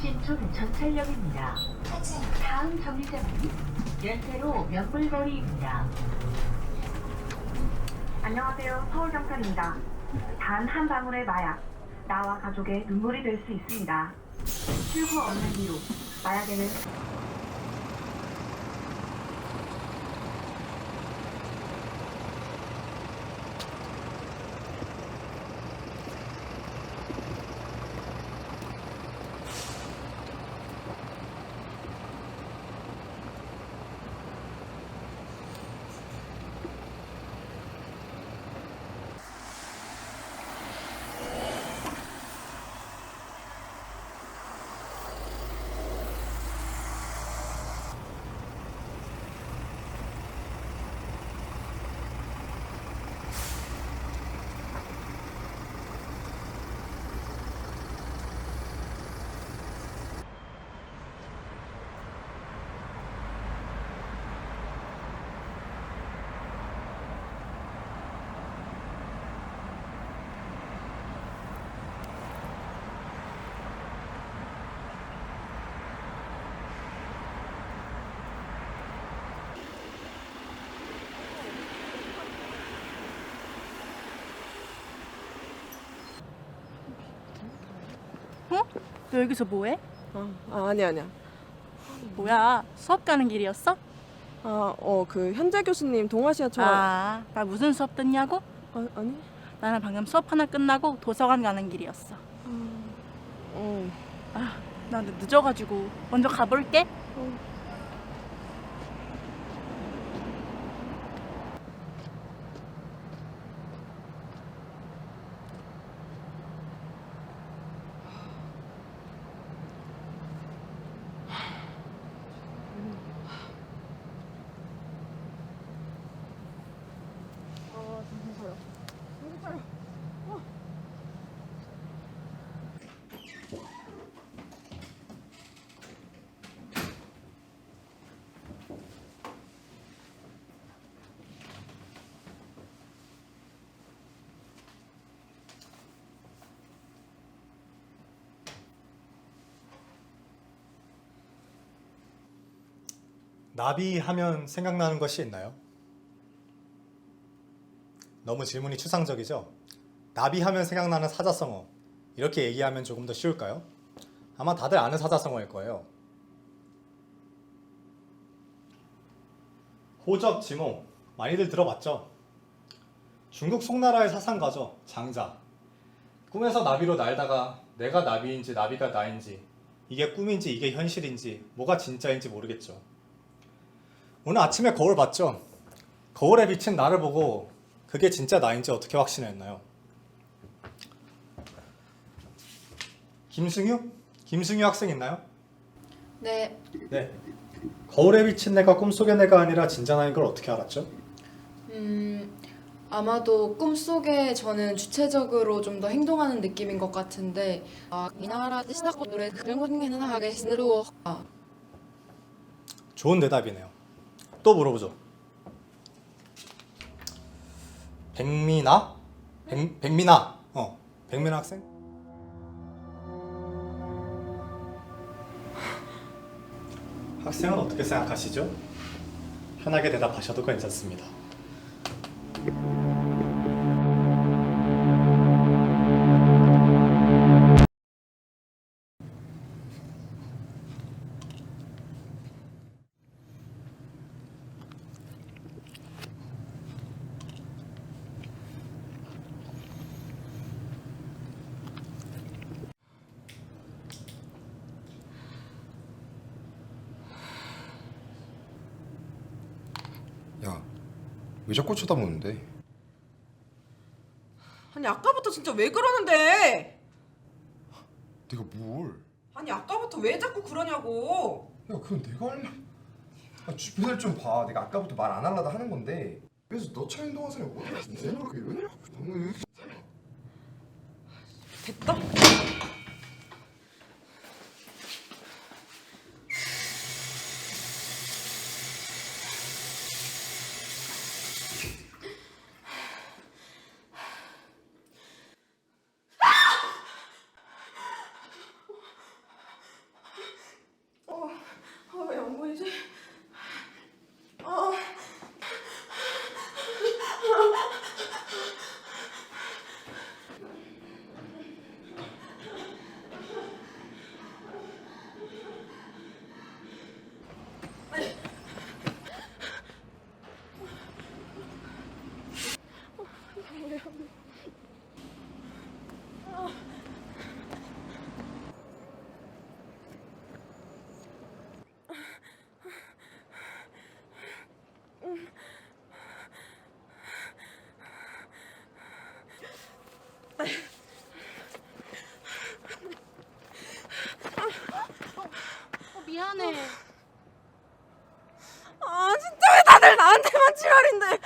신촌 전철역입니다. 다음 정류장은 연세로 명불거리입니다. 안녕하세요. 서울경찰입니다. 단 한 방울의 마약, 나와 가족의 눈물이 될 수 있습니다. 출구 없는 이유, 마약에는 너 여기서 뭐해? 아, 아 아니 아니야. 뭐야 수업 가는 길이었어? 아, 어, 그 현재 교수님 동아시아철 아, 아, 나 무슨 수업 듣냐고? 아니. 나는 방금 수업 하나 끝나고 도서관 가는 길이었어. 어. 아, 나 늦어가지고 먼저 가볼게. 나비 하면 생각나는 것이 있나요? 너무 질문이 추상적이죠? 나비 하면 생각나는 사자성어. 이렇게 얘기하면 조금 더 쉬울까요? 아마 다들 아는 사자성어일 거예요. 호적, 지몽. 많이들 들어봤죠? 중국 송나라의 사상가죠. 장자. 꿈에서 나비로 날다가 내가 나비인지 나비가 나인지 이게 꿈인지 이게 현실인지 뭐가 진짜인지 모르겠죠. 오늘 아침에 거울 봤죠? 거울에 비친 나를 보고 그게 진짜 나인지 어떻게 확신했나요? 김승유? 김승유 학생 있나요? 네, 네. 거울에 비친 내가 꿈속의 내가 아니라 진짜 나인 걸 어떻게 알았죠? 음, 아마도 꿈속에 저는 주체적으로 좀 더 행동하는 느낌인 것 같은데, 아, 이 나라 뜻이다고 노래 그런 거는 하게 스르워. 아, 좋은 대답이네요. 또 물어보죠. 백미나? 백, 백미나. 어. 백미나 학생? 학생은 어떻게 생각하시죠? 편하게 대답하셔도 괜찮습니다. 왜 자꾸 쳐다보는데? 아니 아까부터 진짜 왜 그러는데? 네가 뭘? 아니 아까부터 왜 자꾸 그러냐고. 야, 그건 내가 할 말. 아, 주변을 좀 봐. 내가 아까부터 말 안 하려다 하는 건데. 그래서 너차 행동하세요. 뭐? 내가 이러냐? 너무 됐다. 미안해. 아 진짜 왜 다들 나한테만 지랄인데?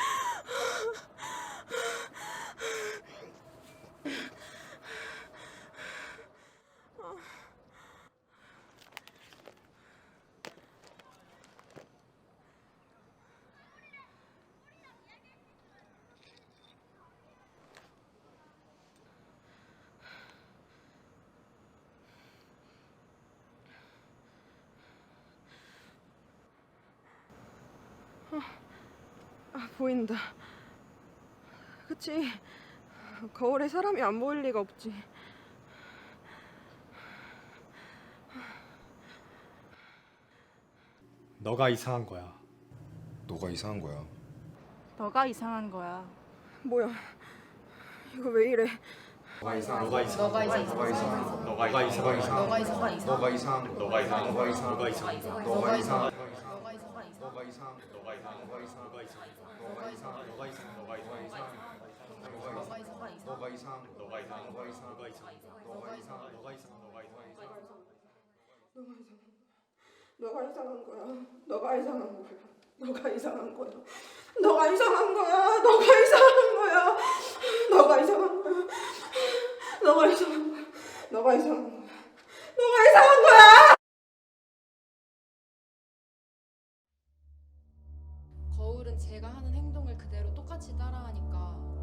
아 보인다. 그치. 거울에 사람이 안 보일 리가 없지. 너가 이상한 거야. 너가 이상한 거야. 너가 이상한 거야. 뭐야? 이거 왜 이래? 너가 이상한 너가 이상. 너가 이상 너가 이상한 거. 너가 이상. 너가 이상한 거. 너가 이상한 거 너가 이상한 거. 너가 이상. 너가 이상한 너가 거. 이상. 너가 이상한 거. 너가 이상한 거 너가 이상한 거. 너가 이상. 너가 이상한 거. 너가 이상. 너가 이상한 거. 너가 이상. 너가 이상. 너가 이상한 거. 너가 이상한 거 너가 이상한 거. 너가 이상. 너가 이상한 거. 너가 이상. 너가 이상한 거. 너가 이상. 너가 이상. 너가 이상한 거야. 너가 이상한 거야. 너가 이상한 거야. 너가 이상한 거야. 너가 이상한 거야. 너가 이상한 거야. 너가 이상한 거야. 너가 이상한 거야. 너가 이상한 거야. 제가 하는 행동을 그대로 똑같이 따라하니까